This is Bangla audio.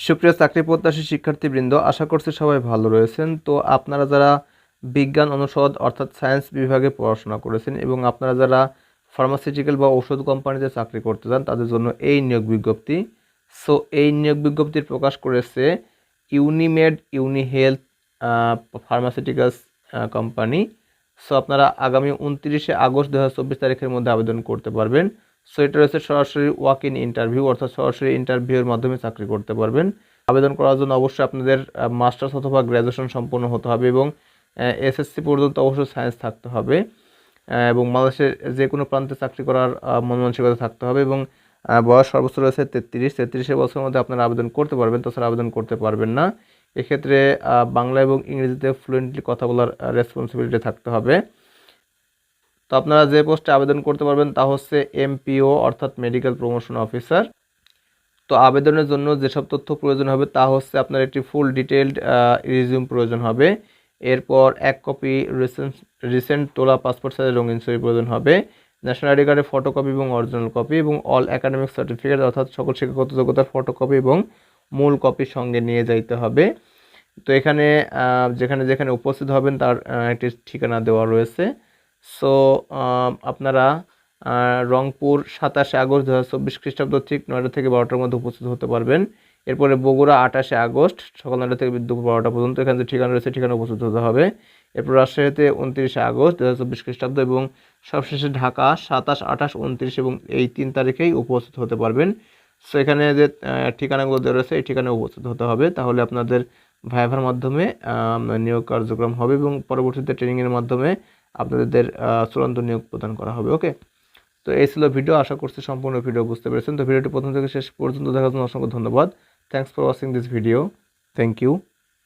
সুপ্রিয় চাকরি প্রত্যাশী শিক্ষার্থীবৃন্দ, আশা করছি সবাই ভালো রয়েছেন। তো আপনারা যারা বিজ্ঞান অনুষদ অর্থাৎ সায়েন্স বিভাগে পড়াশোনা করেছেন এবং আপনারা যারা ফার্মাসিউটিক্যাল বা ঔষধ কোম্পানিতে চাকরি করতে চান, তাদের জন্য এই নিয়োগ বিজ্ঞপ্তি। সো এই নিয়োগ বিজ্ঞপ্তির প্রকাশ করেছে Unimed Uni Health Pharmaceuticals company so আপনারা আগামী উনত্রিশে আগস্ট দু হাজার চব্বিশ তারিখের মধ্যে আবেদন করতে পারবেন। সো এটা রয়েছে সরাসরি ওয়াক ইন ইন্টারভিউ অর্থাৎ সরাসরি ইন্টারভিউয়ের মাধ্যমে চাকরি করতে পারবেন। আবেদন করার জন্য অবশ্যই আপনাদের মাস্টার্স অথবা গ্র্যাজুয়েশন সম্পন্ন হতে হবে এবং এসএসসি পর্যন্ত অবশ্যই সায়েন্স থাকতে হবে। এবং বাংলাদেশের যে কোনো প্রান্তে চাকরি করার আহ, মন মানসিকতা থাকতে হবে এবং বয়স সর্বোচ্চ রয়েছে তেত্রিশ। তেত্রিশে বছরের মধ্যে আপনারা আবেদন করতে পারবেন তাছাড়া আবেদন করতে পারবেন না। এক্ষেত্রে বাংলা এবং ইংরেজিতে ফ্লুয়েন্টলি কথা বলার রেসপন্সিবিলিটি থাকতে হবে। তো আপনারা যে পোস্টে আবেদন করতে পারবেন তা হচ্ছে এমপিও, অর্থাৎ মেডিকেল প্রমোশন অফিসার তো আবেদনের জন্য যেসব তথ্য প্রয়োজন হবে তা হচ্ছে আপনার একটি ফুল ডিটেলড রিজিউম প্রয়োজন হবে। এরপর এক কপি রিসেন্ট রিসেন্ট তোলা পাসপোর্ট সাইজের রঙিন ছবি প্রয়োজন হবে। ন্যাশনাল আইডি কার্ডের ফটোকপি এবং অরিজিনাল কপি এবং অল একাডেমিক সার্টিফিকেট অর্থাৎ সকল শিক্ষাগত যোগ্যতার ফটোকপি এবং মূল কপি সঙ্গে নিয়ে যাইতে হবে। তো এখানে যেখানে যেখানে উপস্থিত হবেন তার একটি ঠিকানা দেওয়া রয়েছে। সো আপনারা রংপুর সাতাশে আগস্ট দু হাজার চব্বিশ খ্রিস্টাব্দ ঠিক নয়টা থেকে বারোটার মধ্যে উপস্থিত হতে পারবেন। এরপরে বগুড়া আঠাশে আগস্ট সকাল নয়টা থেকে দুপুর বারোটা পর্যন্ত এখানে যে ঠিকানা রয়েছে, ঠিকানা উপস্থিত হতে হবে। এরপর রাজশাহীতে উনত্রিশে আগস্ট দু হাজার চব্বিশ খ্রিস্টাব্দ এবং সবশেষে ঢাকা সাতাশ, আঠাশ, উনত্রিশ এবং এই তিন তারিখেই উপস্থিত হতে পারবেন। সো এখানে যে ঠিকানাগুলো দেওয়া রয়েছে, এই ঠিকানায় উপস্থিত হতে হবে। তাহলে আপনাদের ভাইভার মাধ্যমে নিয়োগ কার্যক্রম হবে এবং পরবর্তীতে ট্রেনিংয়ের মাধ্যমে আপনাদের চূড়ান্ত নিয়োগ প্রদান করা হবে ওকে তো এই ছিল ভিডিও আশা করছি সম্পূর্ণ ভিডিও বুঝতে পেরেছেন। তো ভিডিওটি প্রথম থেকে শেষ পর্যন্ত দেখার জন্য অসংখ্য ধন্যবাদ। Thanks for watching this video thank you